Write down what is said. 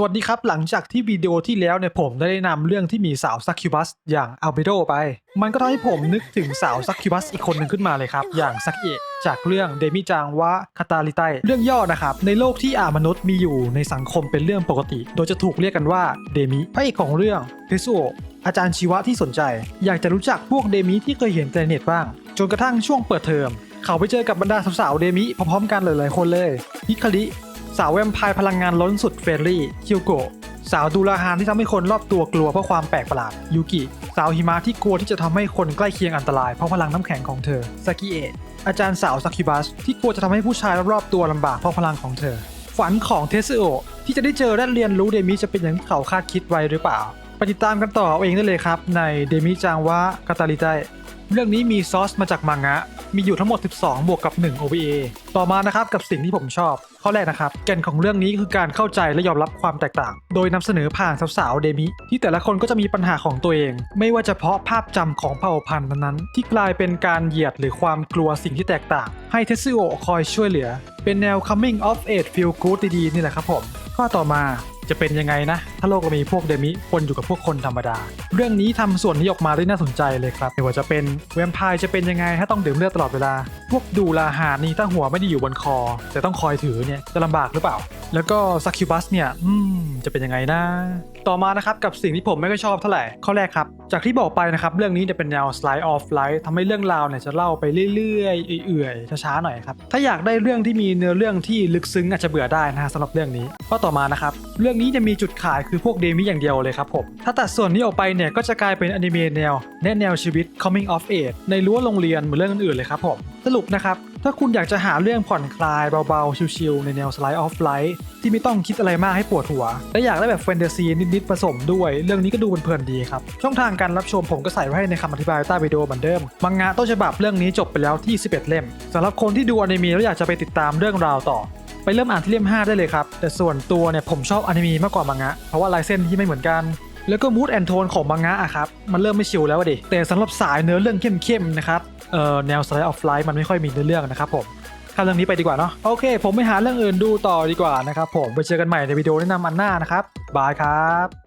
สวัสดีครับ หลังจากที่วิดีโอที่แล้วเนี่ยผมได้แนะนำเรื่องที่มีสาวซักคิวบัสอย่างอัลเบโดไป มันก็ทำให้ผมนึกถึงสาวซักคิวบัสอีกคนหนึ่งขึ้นมาเลยครับ อย่างซักเอะจากเรื่องเดมิจางวะคาตาลิไตเรื่องย่อนะครับ ในโลกที่อามนุษย์มีอยู่ในสังคมเป็นเรื่องปกติ โดยจะถูกเรียกกันว่าเดมิพระเอกของเรื่องเทสุโอะอาจารย์ชีวะที่สนใจ อยากจะรู้จักพวกเดมิที่เคยเห็นในเน็ตบ้าง จนกระทั่งช่วงเปิดเทอมเขาไปเจอกับบรรดาสาวๆเดมิพร้อมๆกันหลายๆคนเลยฮิคาริ สาวแวมไพร์พลังงานล้นสุดเฟรนี่คิวโกะสาวดูราฮานที่ทำให้คนรอบตัวกลัวเพราะความแปลกประหลาดยูกิ สาวหิมะที่กลัวที่จะทำให้คนใกล้เคียงอันตรายเพราะพลังน้ำแข็งของเธอซากิเอะอาจารย์สาวซากิบัสที่กลัวจะทำให้ผู้ชายรอบตัวลำบากเพราะพลังของเธอ ฝันของเทสโอที่จะได้เจอและเรียนรู้เดมิจะเป็นอย่างที่เขาคาดคิดไว้หรือเปล่าไปติดตามกันต่อเอาเองได้เลยครับ ในเดมิจางวะกาตาลิไตเรื่องนี้มีซอสมาจากมังงะ มีอยู่ทั้งหมด 12 บวกกับ 1 OVA ต่อมานะครับกับสิ่งที่ผมชอบ ข้อแรกนะครับ แก่นของเรื่องนี้คือการเข้าใจและยอมรับความแตกต่าง โดยนำเสนอผ่านสาวๆเดมิ ที่แต่ละคนก็จะมีปัญหาของตัวเอง ไม่ว่าจะเพราะภาพจำของเผ่าพันธุ์นั้นๆที่กลายเป็นการเหยียดหรือความกลัวสิ่งที่แตกต่าง ให้เทสซิโอคอยช่วยเหลือ เป็นแนว coming of age feel good ดีๆนี่แหละครับผม ข้อต่อมา จะเป็นยังไงนะ ถ้าโลกเรามีพวกเดมิคนอยู่กับพวกคนธรรมดา เรื่องนี้ทำส่วนนี้ออกมาได้น่าสนใจเลยครับไม่ว่าจะเป็นแวมไพร์จะเป็นยังไง ถ้าต้องดื่มเลือดตลอดเวลา พวกดูลาหานี่ถ้าหัวไม่ได้อยู่บนคอ แต่ต้องคอยถือเนี่ยจะลำบากหรือเปล่า แล้วก็ซักคิวบัสเนี่ยอืม จะเป็นยังไงนะ ต่อมานะครับกับสิ่งที่ผมไม่ค่อยชอบเท่าไหร่ข้อแรกครับ จากที่บอกไปนะครับเรื่องนี้จะเป็นแนว slide of life ทำให้เรื่องราวเนี่ยจะเล่าไปเรื่อยๆเอื่อยๆช้าๆหน่อยครับถ้าอยากได้เรื่องที่มีเนื้อเรื่องที่ลึกซึ้งอาจจะเบื่อได้นะฮะสำหรับเรื่องนี้ข้อต่อมานะครับเรื่องนี้จะมีจุดขายคือพวกเดมิอย่างเดียวเลยครับผมถ้าตัดส่วนนี้ออกไปเนี่ยก็จะกลายเป็นอนิเมะแนวแนแนวชีวิต coming of age ในรั้วโรงเรียนเหมือนเรื่องอื่นๆเลยครับผม สรุปนะครับ ถ้าคุณอยากจะหาเรื่องผ่อนคลายเบาๆ ชิลๆ ในแนว slide of life ที่ไม่ต้องคิดอะไรมากให้ปวดหัว และอยากได้แบบแฟนตาซีนิดๆผสมด้วย เรื่องนี้ก็ดูเพลินๆดีครับ ช่องทางการรับชมผมก็ใส่ไว้ให้ในคำอธิบายใต้วิดีโอเหมือนเดิม มังงะต้นฉบับเรื่องนี้จบไปแล้วที่ 11 เล่มสำหรับคนที่ดูอนิเมะแล้วอยากจะไปติดตามเรื่องราวต่อ ไปเริ่มอ่านที่เล่ม 5 ได้เลยครับแต่ส่วนตัวเนี่ยผมชอบอนิเมะมากกว่ามังงะเพราะว่าลายเส้นที่ไม่เหมือนกัน แล้วก็มูดแอนโทนของมังงะอะครับ มันเริ่มไม่ชิวแล้วอะดิ แต่สำหรับสายเนื้อเรื่องเข้มๆนะครับเอ่อแนวสไลด์ออฟไลน์มันไม่ค่อยมีเนื้อเรื่องนะครับผมข้ามเรื่องนี้ไปดีกว่าเนาะโอเค ผมไปหาเรื่องอื่นดูต่อดีกว่านะครับผมไปเจอกันใหม่ในวิดีโอแนะนำอันหน้านะครับบายครับ